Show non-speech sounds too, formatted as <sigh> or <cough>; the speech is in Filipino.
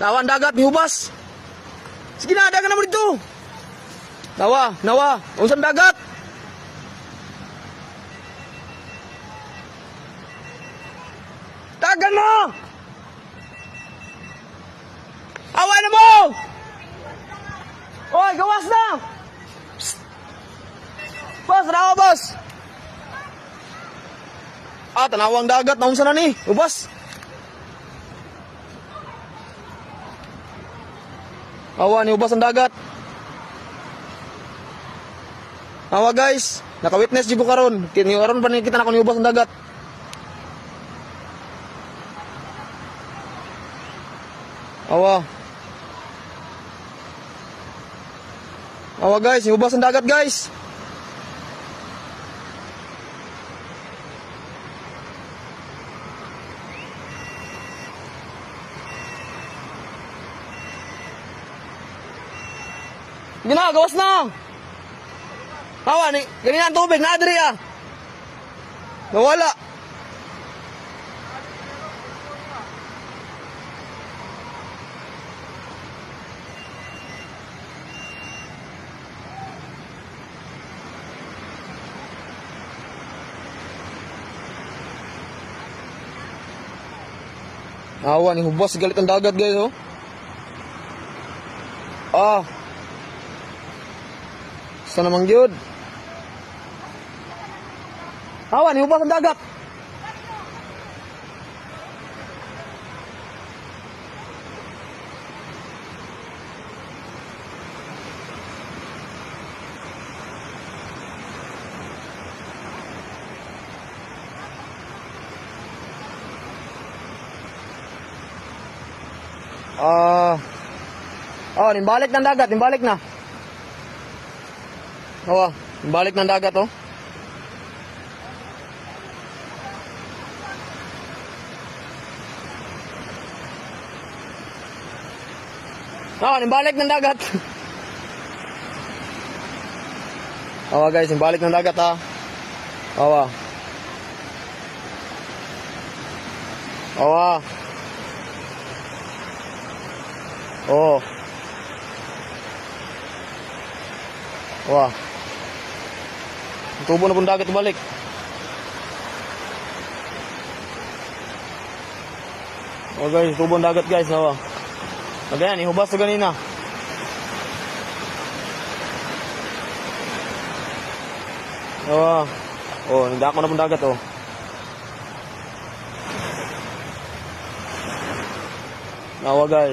Nawa ang dagat, mihubas. Sige na, dagan na mo dito. Nawa, nawa. Unsang dagat? Dagan mo! Awa na mo! Oy, gawas na! Psst! Boss, rawa, boss! Ah, tanawang dagat, naunsa na ni. Ubas. Awa ni ubas ang dagat. Awa guys, naka-witness di ko karon. Kini karon pa ni kita na ni ubas ang dagat. Awa. Awa guys, ni ubas ang dagat guys. Gina, gawas na. Awa ni, ganyan ang tubig, naadri ah. Nawala. Awa ni hubos galit ang dagat guys oh. Ah. Sa namang gyud. Awa ni hubos ang dagat. Ah. oh, nimbalik ng dagat, nimbalik na. Awa, nimbalik ng dagat oh. Oh, nimbalik ng dagat. <laughs> Awa guys, nimbalik ng dagat ha. Awa. Awa. Oh. Wah. Tubo na pong dagat balik. Oh guys, tubo ng dagat guys. Oh. Magayan, ihubas to ganina. Oh. Oh, nagdako na pong dagat oh. Nawa guys.